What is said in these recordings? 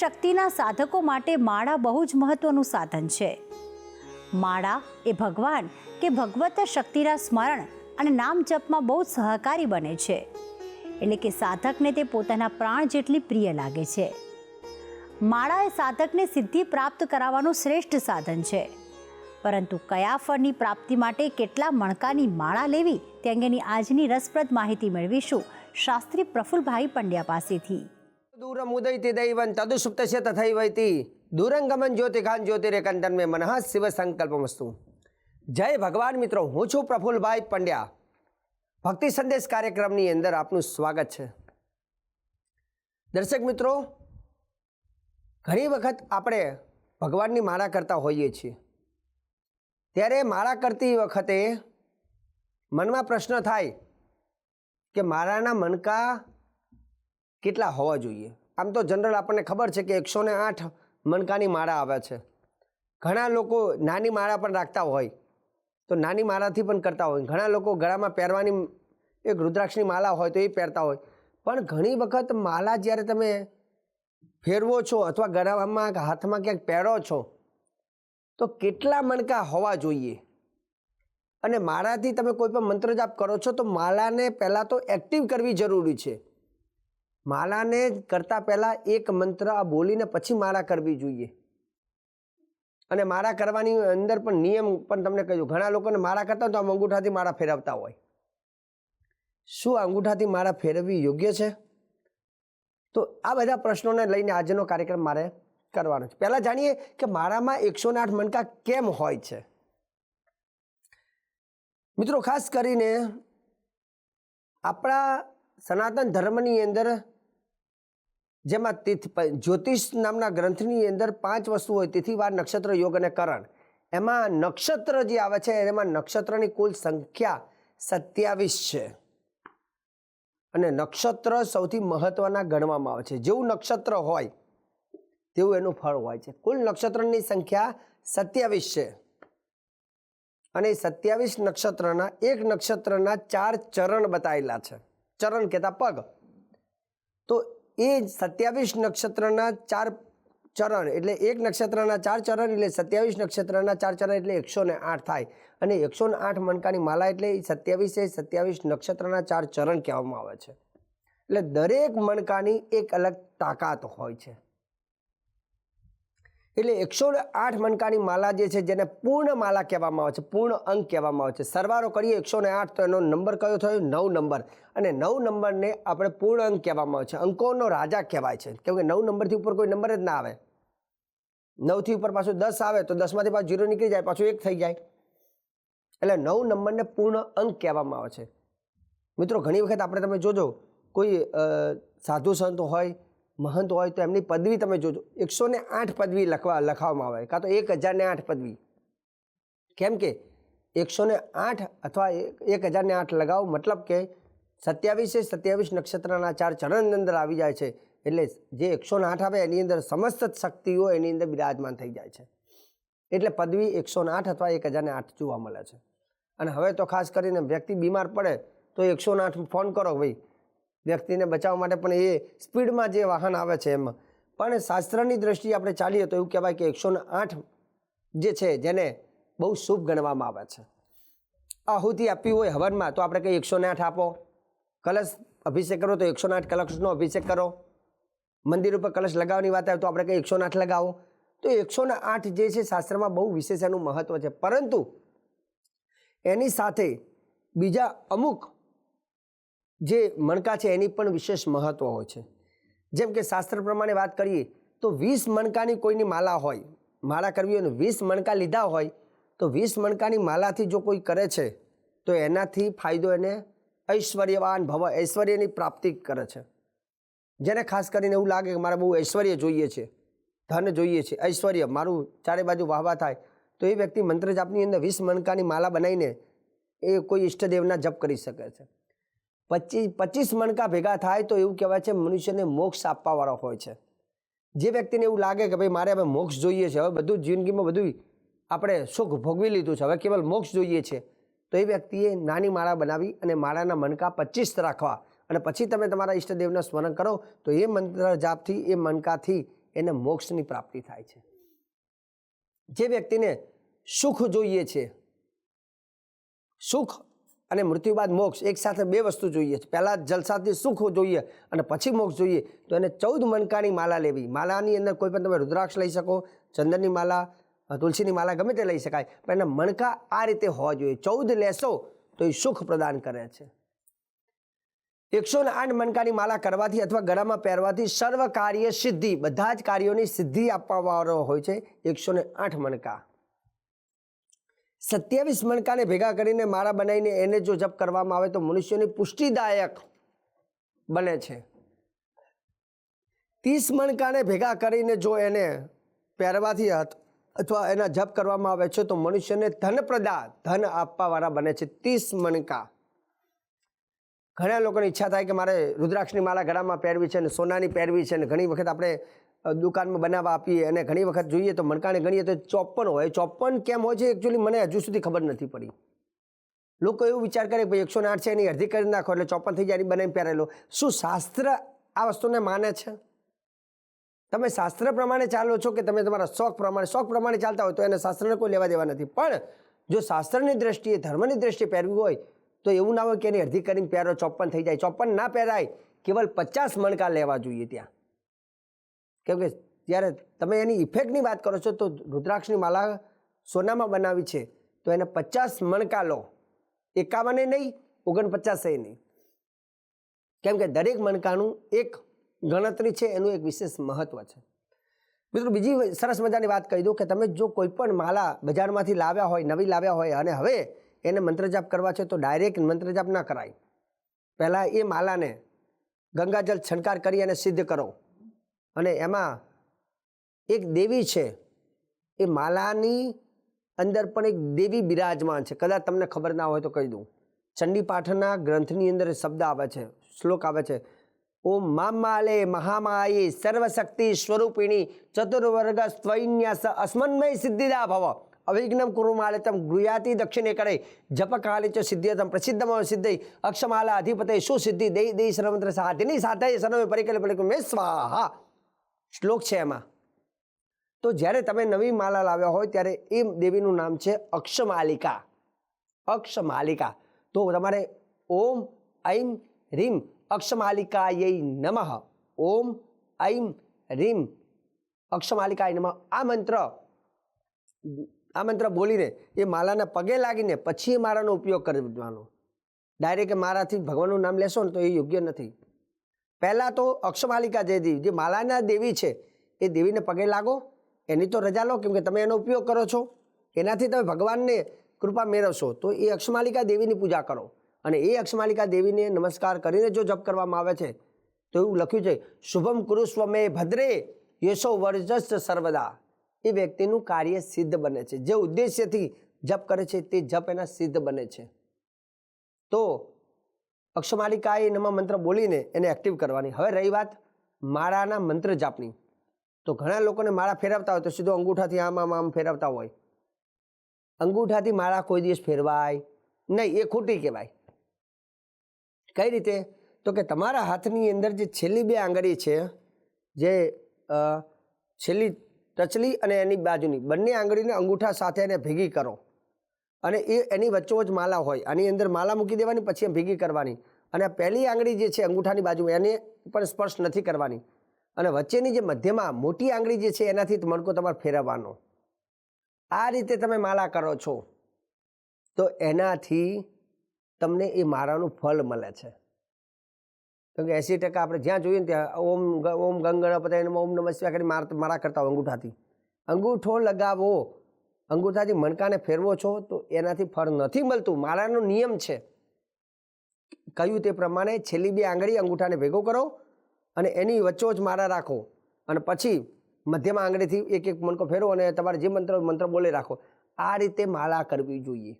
શક્તિના સાધકો માટે માળા બહુ જ મહત્વનું સાધન છે. માળા એ ભગવાન કે ભગવત શક્તિના સ્મરણ અને નામ જપમાં બહુ સહકારી બને છે. એટલે કે સાધકને તે પોતાના પ્રાણ જેટલી પ્રિય લાગે છે. માળા એ સાધકને સિદ્ધિ પ્રાપ્ત કરાવવાનું શ્રેષ્ઠ સાધન છે. પરંતુ કયા ફળની પ્રાપ્તિ માટે કેટલા મણકાની માળા લેવી તે અંગેની આજની રસપ્રદ માહિતી મેળવીશું શાસ્ત્રી પ્રફુલભાઈ પંડ્યા પાસેથી. દૂરમુદૈતિ દૈવં તદુસુપ્તસ્ય તથૈવૈતિ દુરંગમન જ્યોતિકાન જ્યોતિરેકંતન મે મનઃ શિવ સંકલ્પમસ્તુ જય ભગવાન મિત્રો હું છું પ્રફુલભાઈ પંડ્યા ભક્તિ સંદેશ કાર્યક્રમની અંદર આપનું સ્વાગત છે દર્શક મિત્રો ઘણી વખત આપણે ભગવાનની માળા કરતા હોઈએ છીએ ત્યારે માળા કરતી વખતે મનમાં પ્રશ્ન થાય કે મારાના મણકા કેટલા હોવા જોઈએ? આમ તો જનરલ આપણને ખબર છે કે એકસો ને આઠ મણકાની માળા આવે છે. ઘણા લોકો નાની માળા પણ રાખતા હોય. તો નાની માળાથી પણ કરતા હોય. ઘણા લોકો ગળામાં પહેરવાની એક રુદ્રાક્ષની માળા હોય તો એ પહેરતા હોય. પણ ઘણી વખત માળા જ્યારે તમે ફેરવો છો અથવા ગળામાં હાથમાં ક્યાંક પહેરો છો, તો કેટલા મણકા હોવા જોઈએ? અને માળાથી તમે કોઈ પણ મંત્ર જાપ કરો છો તો માળાને પહેલાં તો એક્ટિવ કરવી જરૂરી છે. માળાને કરતાં પહેલાં એક મંત્ર આ બોલીને પછી માળા કરવી જોઈએ. અને માળા કરવાની અંદર પણ નિયમ પણ તમને કહ્યું ઘણા લોકોને માળા કરતા તો આમ અંગૂઠાથી માળા ફેરવતા હોય. શું અંગૂઠાથી માળા ફેરવવી યોગ્ય છે? તો આ બધા પ્રશ્નોને લઈને આજનો કાર્યક્રમ મારે કરવાનો છે. પહેલાં જાણીએ કે માળામાં એકસો આઠ મણકા કેમ હોય છે? મિત્રો, ખાસ કરીને આપણા સનાતન ધર્મની અંદર જેમાં તિથ જ્યોતિષ નામના ગ્રંથની અંદર પાંચ વસ્તુ હોય તિથિવાર નક્ષત્ર, યોગ અને કરણ. એમાં નક્ષત્ર જે આવે છે, એમાં નક્ષત્રની કુલ સંખ્યા સત્યાવીસ છે. અને નક્ષત્ર સૌથી મહત્વના ગણવામાં આવે છે. જેવું નક્ષત્ર હોય, તેવું એનું ફળ હોય છે. કુલ નક્ષત્રની સંખ્યા સત્યાવીસ છે. અને સત્યાવીસ નક્ષત્રના, એક નક્ષત્રના ચાર ચરણ બતાવેલા છે. ચરણ કહેતા પગ. તો એ સત્યાવીસ નક્ષત્રના ચાર ચરણ એટલે એક નક્ષત્રના ચાર ચરણ એટલે સત્યાવીસ નક્ષત્રના ચાર ચરણ એટલે એકસો આઠ થાય. અને એકસો આઠ મણકાની માલા એટલે સત્યાવીસ સત્યાવીસ નક્ષત્રના ચાર ચરણ કહેવામાં આવે છે. એટલે દરેક મણકાની એક અલગ તાકાત હોય છે. એટલે એકસો આઠ મણકાની માલા જે છે, જેને પૂર્ણ માલા કહેવામાં આવે છે, પૂર્ણ અંક કહેવામાં આવે છે. સરવારો કરીએ એકસો આઠ, તો એનો નંબર કયો થયો? નવ નંબર. અને નવ નંબરને આપણે પૂર્ણ અંક કહેવામાં આવે છે. અંકોનો રાજા કહેવાય છે. કેમ કે નવ નંબરથી ઉપર કોઈ નંબર જ ના આવે. નવથી ઉપર પાછું દસ આવે, તો દસમાંથી પાછું જીરો નીકળી જાય, પાછું એક થઈ જાય. એટલે નવ નંબરને પૂર્ણ અંક કહેવામાં આવે છે. મિત્રો, ઘણી વખત આપણે તમે જોજો, કોઈ સાધુ સંત હોય મહંત હોય તો એમની પદવી તમે જોજો. એકસો ને આઠ પદવી લખવા લખાવવામાં આવે. કાં તો એક હજારને આઠ પદવી. કેમ કે એકસો ને આઠ અથવા એક- હજારને આઠ લગાવો મતલબ કે સત્યાવીસે સત્યાવીસ નક્ષત્રના ચાર ચરણની અંદર આવી જાય છે. એટલે જે એકસો આઠ આવે એની અંદર સમસ્ત શક્તિઓ એની અંદર બિરાજમાન થઈ જાય છે. એટલે પદવી એકસો આઠ અથવા એક હજારને આઠ જોવા મળે છે. અને હવે તો ખાસ કરીને વ્યક્તિ બીમાર પડે તો એકસો ને આઠ ફોન કરો ભાઈ. વ્યક્તિને બચાવવા માટે પણ એ સ્પીડમાં જે વાહન આવે છે એમાં. પણ શાસ્ત્રની દ્રષ્ટિએ આપણે ચાલીએ તો એવું કહેવાય કે એકસો આઠ જે છે જેને બહુ શુભ ગણવામાં આવે છે. આહુતિ આપવી હોય હવનમાં તો આપણે કંઈ એકસો આઠ આપો. કલશ અભિષેક કરો તો એકસો ને આઠ કલશનો અભિષેક કરો. મંદિર ઉપર કલશ લગાવવાની વાત આવે તો આપણે કંઈ એકસો આઠ લગાવો. તો એકસો આઠ જે છે શાસ્ત્રમાં બહુ વિશેષ એનું મહત્વ છે. પરંતુ એની સાથે બીજા અમુક જે મણકા છે એની પણ વિશેષ મહત્વ હોય છે. જેમ કે શાસ્ત્ર પ્રમાણે વાત કરીએ તો વીસ મણકાની કોઈની માલા હોય, માળા કરવી હોય વીસ મણકા લીધા હોય, તો વીસ મણકાની માલાથી જો કોઈ કરે છે, તો એનાથી ફાયદો એને ઐશ્વર્યવાન ભવ, ઐશ્વર્યની પ્રાપ્તિ કરે છે. જેને ખાસ કરીને એવું લાગે કે મારે બહુ ઐશ્વર્ય જોઈએ છે, ધન જોઈએ છે, ઐશ્વર્ય, મારું ચારે બાજુ વાહવા થાય, તો એ વ્યક્તિ મંત્ર જાપની અંદર વીસ મણકાની માલા બનાવીને એ કોઈ ઈષ્ટદેવના જપ કરી શકે છે. પચીસ પચીસ મણકા ભેગા થાય તો એવું કહેવાય છે મનુષ્યને મોક્ષ આપવાવાળો હોય છે. જે વ્યક્તિને એવું લાગે કે ભાઈ મારે હવે મોક્ષ જોઈએ છે, હવે બધું જિંદગીમાં બધું આપણે સુખ ભોગવી લીધું છે, હવે કેવલ મોક્ષ જોઈએ છે. તો એ વ્યક્તિએ નાની માળા બનાવી અને માળાના મણકા પચીસ રાખવા અને પછી તમે તમારા ઈષ્ટદેવના સ્મરણ કરો તો એ મંત્ર જાપથી એ મનકાથી એને મોક્ષની પ્રાપ્તિ થાય છે. જે વ્યક્તિને સુખ જોઈએ છે, સુખ અને મૃત્યુ બાદ મોક્ષ એકસાથે બે વસ્તુ જોઈએ છે. પહેલાં જલસાથી સુખ જોઈએ અને પછી મોક્ષ જોઈએ. તો એને ચૌદ મણકાની માલા લેવી. માલાની અંદર કોઈ પણ તમે રુદ્રાક્ષ લઈ શકો, ચંદનની માલા, તુલસીની માલા, ગમે તે લઈ શકાય. પણ એના મણકા આ રીતે હોવા જોઈએ. ચૌદ લેશો તો એ સુખ પ્રદાન કરે છે. એકસો ને આઠ મણકાની માલા કરવાથી અથવા ગળામાં પહેરવાથી સર્વ કાર્ય સિદ્ધિ, બધા જ કાર્યોની સિદ્ધિ આપવાવાળો હોય છે. એકસો ને આઠ મણકા. સત્યાવીસ મણકાને ભેગા કરીને માળા બનાવીને એને જો જપ કરવામાં આવે તો મનુષ્યની પુષ્ટિદાયક બને છે. ત્રીસ મણકાને ભેગા કરીને જો એને પહેરવાથી અથવા એના જપ કરવામાં આવે છે તો મનુષ્યને ધનપ્રદા ધન આપવાવાળા બને છે. ત્રીસ મણકા. ઘણા લોકોની ઈચ્છા થાય કે મારે રુદ્રાક્ષની માળા ગળામાં પહેરવી છે અને સોનાની પહેરવી છે અને ઘણી વખત આપણે દુકાનમાં બનાવવા આપીએ અને ઘણી વખત જોઈએ તો મણકાને ગણીએ તો ચોપન હોય. ચોપન કેમ હોય છે? એકચ્યુઅલી મને હજુ સુધી ખબર નથી પડી. લોકો એવું વિચાર કરે ભાઈ એકસો આઠ છે, એની અડધી કરી નાખો એટલે ચોપન થઈ જાય બનાવી પહેરેલો શું શાસ્ત્ર આ વસ્તુને માને છે? તમે શાસ્ત્ર પ્રમાણે ચાલો છો કે તમે તમારા શોખ પ્રમાણે? શોખ પ્રમાણે ચાલતા હોય તો એને શાસ્ત્રને કોઈ લેવા દેવા નથી. પણ જો શાસ્ત્રની દ્રષ્ટિએ, ધર્મની દ્રષ્ટિએ પહેરવી હોય તો એવું ના હોય કે એની અડધી કરીને પહેરો ચોપન થઈ જાય. ચોપન ના પહેરાય, કેવલ પચાસ મણકા લેવા જોઈએ ત્યાં. કેમ કે જ્યારે તમે એની ઇફેક્ટની વાત કરો છો, તો રુદ્રાક્ષની માલા સોનામાં બનાવી છે, તો એને પચાસ મણકા લો. એકાવને નહીં, ઓગણપચાસે નહીં. કેમ કે દરેક મણકાનું એક ગણતરી છે, એનું એક વિશેષ મહત્વ છે. મિત્રો, બીજી સરસ મજાની વાત કહી દઉં કે તમે જો કોઈ પણ માલા બજારમાંથી લાવ્યા હોય, નવી લાવ્યા હોય, અને હવે એને મંત્રજાપ કરવા છે તો ડાયરેક્ટ મંત્રજાપ ના કરાય. પહેલાં એ માલાને ગંગાજળ છંટકાર કરી અને સિદ્ધ કરો. અને એમાં એક દેવી છે, એ માલાની અંદર પણ એક દેવી બિરાજમાન છે. કદાચ તમને ખબર ના હોય તો કહી દઉં. ચંડી પાઠના ગ્રંથની અંદર શબ્દ આવે છે, શ્લોક આવે છે, ઓમ મામાલે મહામાયી સર્વશક્તિ સ્વરૂપિણી ચતુર્વર્ગ સ્વૈન્યાસ અસ્મન્મય સિદ્ધિદા ભવ. અવિઘ્નમ કુરુમાલે તમ ગૃયાતિ દક્ષિણે કરે જપ કાલે ચ સિદ્ધ્યતમ પ્રસિદ્ધમ સિદ્ધೈ અક્ષમાલા અધિપતે સુસિદ્ધિ દઈ દઈ સર્વમંત્ર સાધ્યની સાધ્ય સર્વે પરિકલ્પ મે સ્વાહા શ્લોક છે એમાં. તો જ્યારે તમે નવી માલા લાવ્યા હોય, ત્યારે એ દેવીનું નામ છે અક્ષમાલિકા. અક્ષમાલિકા. તો તમારે ઓમ, ઐમ, રીમ, અક્ષમાલિકાય નમઃ. ઓમ, ઐમ, રીમ, અક્ષમાલિકાય નમઃ. આ મંત્ર આ મંત્ર બોલીને એ માલાના પગે લાગીને પછી એ માળાનો ઉપયોગ કરવાનો. ડાયરેક્ટ મારાથી ભગવાનનું નામ લેશો ને તો એ યોગ્ય નથી. પહેલાં તો અક્ષમાલિકા જે દેવી, જે માલાના દેવી છે, એ દેવીને પગે લાગો. એની તો રજા લો, કેમ કે તમે એનો ઉપયોગ કરો છો. એનાથી તમે ભગવાનને કૃપા મેળવશો, તો એ અક્ષમાલિકા દેવીની પૂજા કરો. અને એ અક્ષમાલિકા દેવીને નમસ્કાર કરીને જો જપ કરવામાં આવે છે, તો એવું લખ્યું છે, શુભમ કુરુ સ્વમે ભદ્રે, યશો વર્જસ્ત સર્વદા. એ વ્યક્તિનું કાર્ય સિદ્ધ બને છે. જે ઉદ્દેશ્યથી જપ કરે છે, તે જપ એના સિદ્ધ બને છે. તો અક્ષમાલિકાએ નમા મંત્ર બોલીને એને એક્ટિવ કરવાની. હવે રહી વાત માળાના મંત્ર જાપની. તો ઘણા લોકોને માળા ફેરવતા હોય તો સીધો અંગૂઠાથી આમ આમ આમ ફેરવતા હોય. અંગૂઠાથી માળા કોઈ દિવસ ફેરવાય નહીં. એ ખોટી કહેવાય. કઈ રીતે? તો કે તમારા હાથની અંદર જે છેલ્લી બે આંગળી છે, જે છેલ્લી ટચલી અને એની બાજુની, બંને આંગળીને અંગૂઠા સાથે એને ભેગી કરો. અને એ એની વચ્ચોવચ માલા હોય, આની અંદર માલા મૂકી દેવાની, પછી ભેગી કરવાની. અને પહેલી આંગળી જે છે અંગૂઠાની બાજુમાં, એને પણ સ્પર્શ નથી કરવાની. અને વચ્ચેની જે મધ્યમાં મોટી આંગળી જે છે, એનાથી મણકો તમારે ફેરવવાનો. આ રીતે તમે માલા કરો છો. તો એનાથી તમને એ માળાનું ફળ મળે છે. કેમ કે એંસી ટકા આપણે જ્યાં જોઈએ ને ત્યાં ઓમ ઓમ ગંગણપતય એને ઓમ નમઃ કરીને મારા માળા કરતા અંગૂઠાથી. અંગૂઠો લગાવો. અંગૂઠાથી મણકાને ફેરવો છો તો એનાથી ફળ નથી મળતું. માળાનો નિયમ છે. કહ્યું તે પ્રમાણે છેલ્લી બે આંગળી અંગૂઠાને ભેગો કરો અને એની વચ્ચોવચ માળા રાખો. અને પછી મધ્યમાં આંગળીથી એક એક મણકો ફેરવો અને તમારે જે મંત્ર મંત્ર બોલે રાખો. આ રીતે માળા કરવી જોઈએ.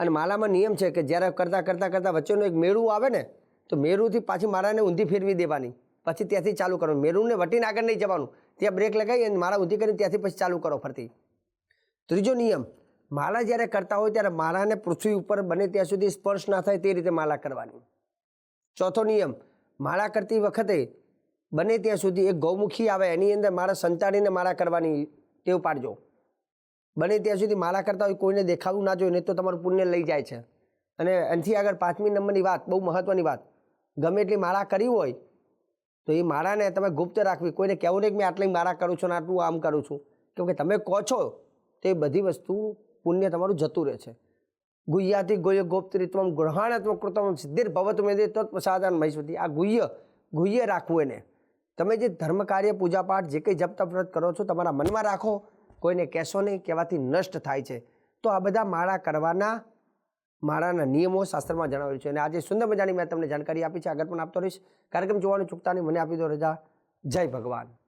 અને માળામાં નિયમ છે કે જ્યારે કરતાં કરતાં કરતાં વચ્ચેનું એક મેળું આવે ને તો મેરુથી પાછી મારાને ઊંધી ફેરવી દેવાની. પછી ત્યાંથી ચાલુ કરવાનું મેરુને વટીને આગળ નહીં જવાનું. ત્યાં બ્રેક લગાવી અને માળા ઊંધી કરીને ત્યાંથી પછી ચાલુ કરો ફરતી. ત્રીજો નિયમ. માળા જ્યારે કરતા હોય ત્યારે માળાને પૃથ્વી ઉપર બને ત્યાં સુધી સ્પર્શ ના થાય તે રીતે માળા કરવાની. ચોથો નિયમ. માળા કરતી વખતે બને ત્યાં સુધી એક ગૌમુખી આવે એની અંદર માળા સંતાડીને માળા કરવાની ટેવ પાડજો. બને ત્યાં સુધી માળા કરતા હોય કોઈને દેખાવું ના જોઈએ, નહીં તો તમારું પુણ્ય લઈ જાય છે. અને એનાથી આગળ પાંચમી નંબરની વાત, બહુ મહત્ત્વની વાત. ગમે એટલી માળા કરી હોય, તો એ માળાને તમે ગુપ્ત રાખવી. કોઈને કહેવું નહીં કે મેં આટલી માળા કરું છું અને આટલું આમ કરું છું. કેમ કે તમે કહો છો, તો એ બધી વસ્તુ પુણ્ય તમારું જતું રહે છે. ગુહ્યાથી ગુહ્ય ગોપ્તરિત્વમ ગ્રહણાત્મક કૃતમ સિદ્ધિર ભવત મેદે તત્પ્રસાદન મહેશ્વતી આ ગુહ્ય ગુહ્ય રાખવું એને. તમે જે ધર્મ કાર્ય પૂજાપાઠ જે કંઈ જપ તપ વ્રત કરો છો, તમારા મનમાં રાખો. કોઈને કહેશો નહીં કહેવાથી નષ્ટ થાય છે. તો આ બધા માળા કરવાના માળાના નિયમો શાસ્ત્રમાં જણાવેલું છે. અને આજે સુંદર મજાની મેં તમને જાણકારી આપી છે. આગળ પણ આપતો રહીશ. કાર્યક્રમ જોવાનું ચૂકતા નહીં. મને આપી દો રજા. જય ભગવાન.